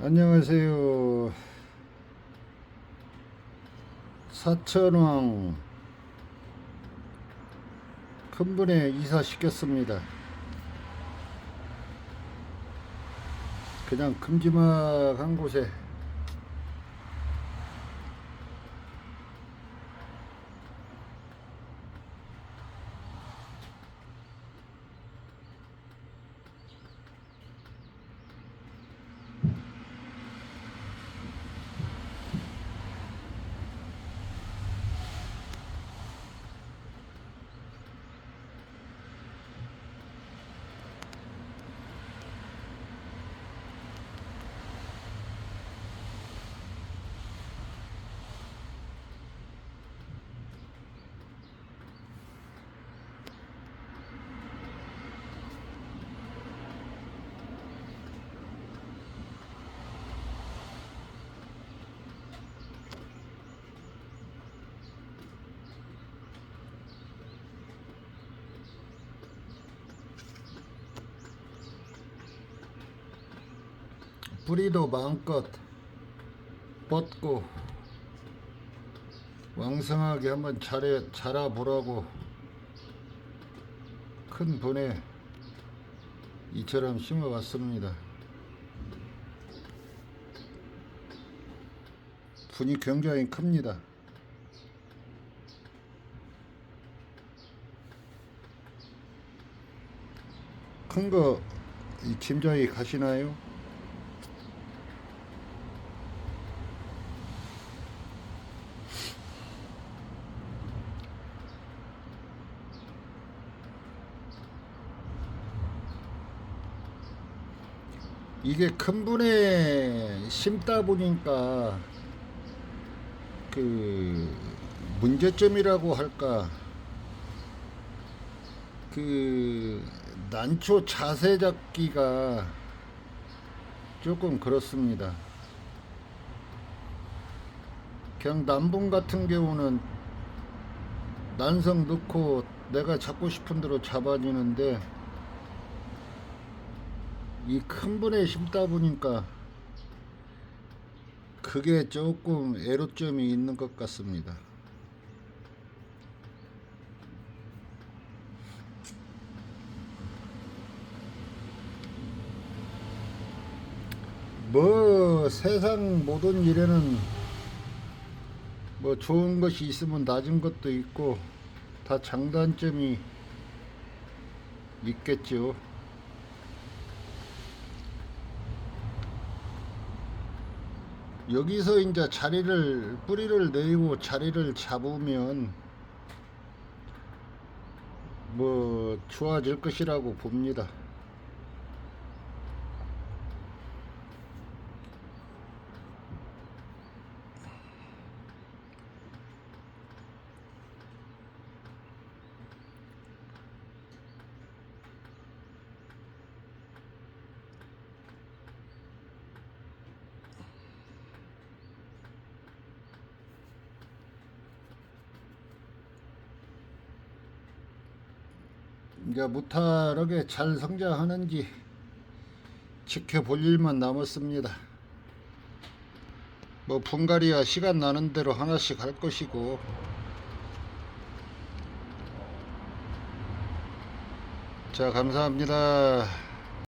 안녕하세요. 사천왕 큰 분에 이사시켰습니다. 그냥 큼지막한 곳에 뿌리도 마음껏 뻗고 왕성하게 한번 자라, 자라보라고 큰 분에 이처럼 심어봤습니다. 분이 굉장히 큽니다. 큰 거 짐작이 가시나요? 이게 큰 분에 심다 보니까 그 문제점이라고 할까 그 난초 자세 잡기가 조금 그렇습니다. 그냥 남분 같은 경우는 난성 넣고 내가 잡고 싶은 대로 잡아주는데 이 큰 분에 심다 보니까 그게 조금 애로점이 있는 것 같습니다. 뭐 세상 모든 일에는 뭐 좋은 것이 있으면 낮은 것도 있고 다 장단점이 있겠죠. 여기서 이제 자리를 뿌리를 내리고 자리를 잡으면 뭐 좋아질 것이라고 봅니다. 이제 무탈하게 잘 성장하는지 지켜볼 일만 남았습니다. 뭐 분갈이야 시간 나는 대로 하나씩 할 것이고 자 감사합니다.